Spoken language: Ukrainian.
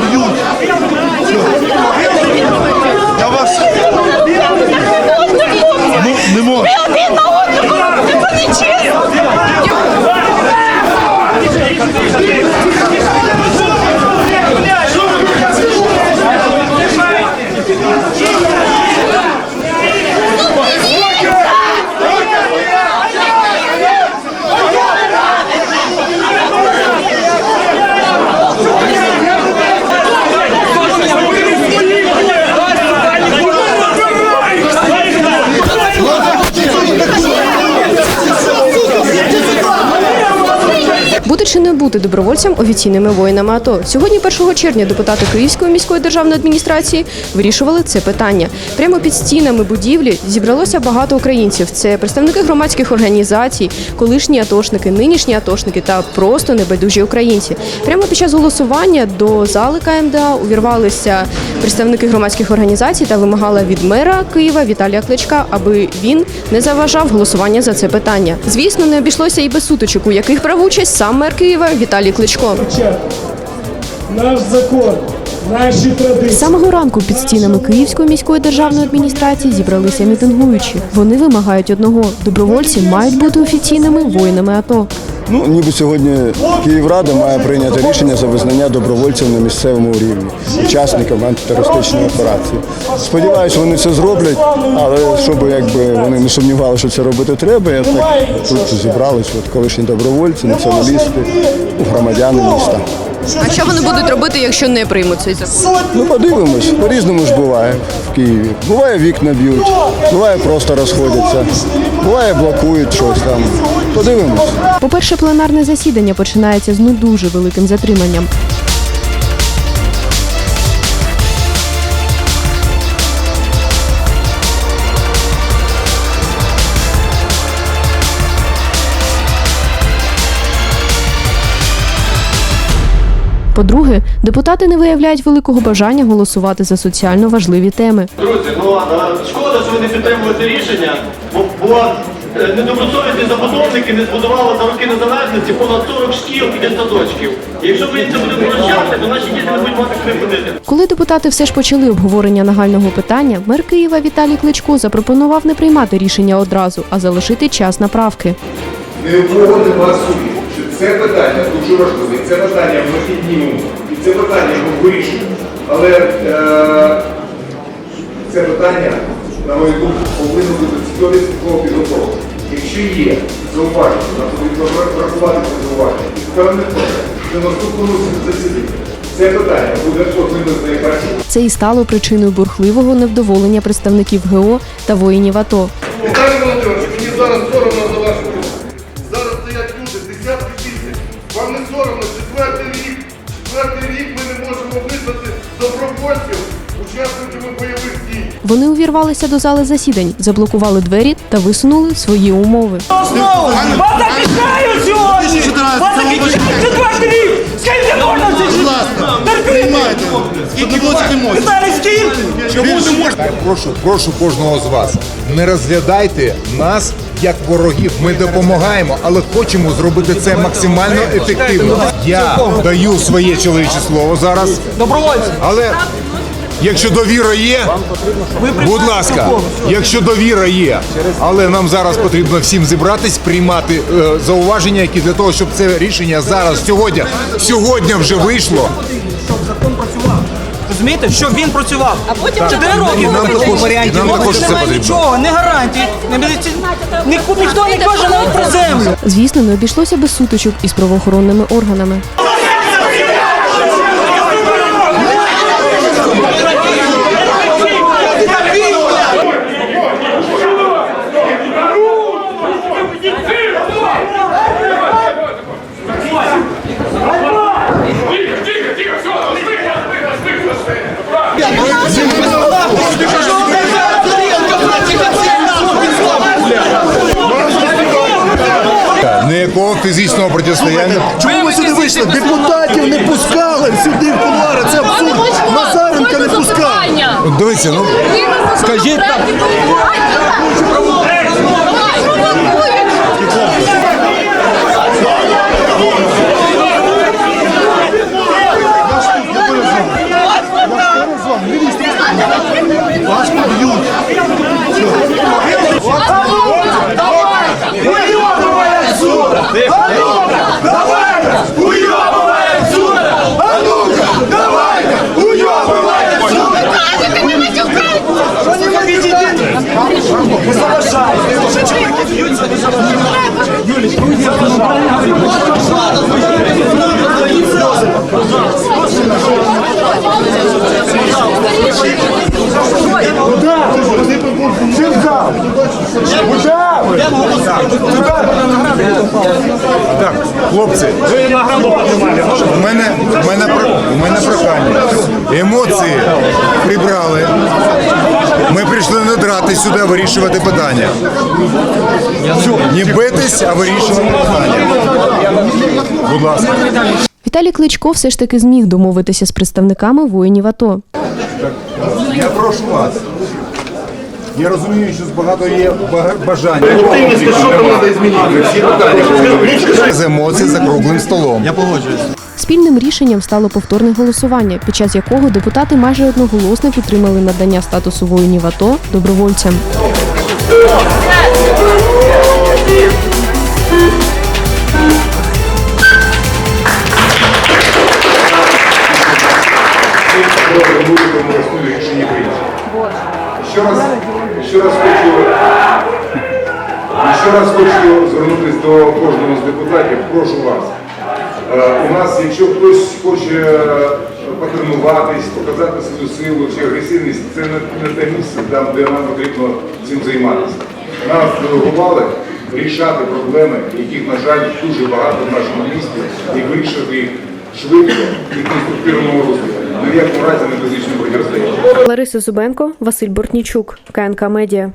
б'ють. Я вас ну, не можу. Один на одного, це не чесно. Бути чи не бути добровольцям офіційними воїнами АТО. Сьогодні, 1 червня, депутати Київської міської державної адміністрації вирішували це питання. Прямо під стінами будівлі зібралося багато українців. Це представники громадських організацій, колишні атошники, нинішні атошники та просто небайдужі українці. Прямо під час голосування до зали КМДА увірвалися представники громадських організацій та вимагали від мера Києва Віталія Кличка, аби він не заважав голосування за це питання. Звісно, не обійшлося і без сутичок, у яких брав участь сам мер Києва Віталій Кличко. Наш закон, наші традиції. Самого ранку під стінами Київської міської державної адміністрації зібралися мітингуючі. Вони вимагають одного: добровольці мають бути офіційними воїнами АТО. Ну, ніби сьогодні Київрада має прийняти рішення за визнання добровольців на місцевому рівні, учасниками антитерористичної операції. Сподіваюсь, вони це зроблять, але щоб якби вони не сумнівали, що це робити треба, я так тут зібрались от колишні добровольці, націоналісти, громадяни міста. А що вони будуть робити, якщо не приймуть цей закон? Ну, подивимось, по-різному ж буває в Києві. Буває вікна б'ють, буває просто розходяться, буває блокують щось там. Подивимось. По-перше, пленарне засідання починається з ну дуже великим затриманням. По-друге, депутати не виявляють великого бажання голосувати за соціально важливі теми. Друзі, ну шкода, що ви не підтримуєте рішення, бо, бо е, недобросовісні забудовники не збудували за роки незалежності понад 40 шкіл і садочків. І якщо ви це будете прощати, то наші діти не будуть мати куди ходити. Коли депутати все ж почали обговорення нагального питання, мер Києва Віталій Кличко запропонував не приймати рішення одразу, а залишити час на правки. Нема сумніву, що це питання дуже важливе, це питання ми піднімемо, і це питання ми вирішимо. Але е, це питання, на мою думку, повинно бути 100% підготовлено. Якщо є зауваження, то відповідно врахувати це зауваження і впевнений що на наступному засіданні це питання буде одним з найкращих. Це і стало причиною бурхливого невдоволення представників ГО та воїнів АТО. Віталій Володимирович, мені зараз 40 добровольців учасниками бойових дій. Вони увірвалися до зали засідань, заблокували двері та висунули свої умови. Знову! Вас захищають сьогодні! Вас захищають четвертий рік! Скільки можна це. Віталій, скільки? Чому не можна? Прошу, прошу кожного з вас. Не розглядайте нас як ворогів. Ми допомагаємо, але хочемо зробити це максимально ефективно. Я даю своє чоловіче слово зараз. Добровольці! Але якщо довіра є, будь ласка, якщо довіра є, але нам зараз потрібно всім зібратись, приймати е, зауваження, які для того, щоб це рішення зараз сьогодні, сьогодні вже вийшло. Розумієте, щоб він працював. А потім чотири І роки нам таких також- варіантів. і нам також це немає потрібно. нічого, не гарантії. Не Ні- Ніхто не каже навіть про землю. Звісно, не обійшлося без сутичок із правоохоронними органами. Ніякого фізичного протистояння. Чому ми сюди вийшли? Депутатів не пускали сюди в кулуари. Це абсурд. Назаренка не пускав. Дивіться, ну Скажіть Так, Куда? Куда? Куда? Куда? Хлопці, у мене, у мене, у мене прохання. Емоції прибрали. Ми прийшли не драти сюди, а вирішувати питання. Не битись, а вирішувати питання. Будь ласка. Віталій Кличко все ж таки зміг домовитися з представниками воїнів АТО. Я прошу вас. Я розумію, що багато є бажань. З емоцій за круглим столом. Спільним рішенням стало повторне голосування, під час якого депутати майже одноголосно підтримали надання статусу воїнів АТО добровольцям. Ще раз хочу звернутися до кожного з депутатів. Прошу вас. Е, У нас, якщо хтось хоче е, потренуватись, показати свою силу чи агресивність, це не, те місце, там, де нам потрібно цим займатися. Нас делегували рішати проблеми, яких, на жаль, дуже багато в нашому місті, і вирішити їх швидко і в конструктивному розвитку. Ні в якому разі не фізичному. Лариса Зубенко, Василь Бортнічук, КНК Медіа.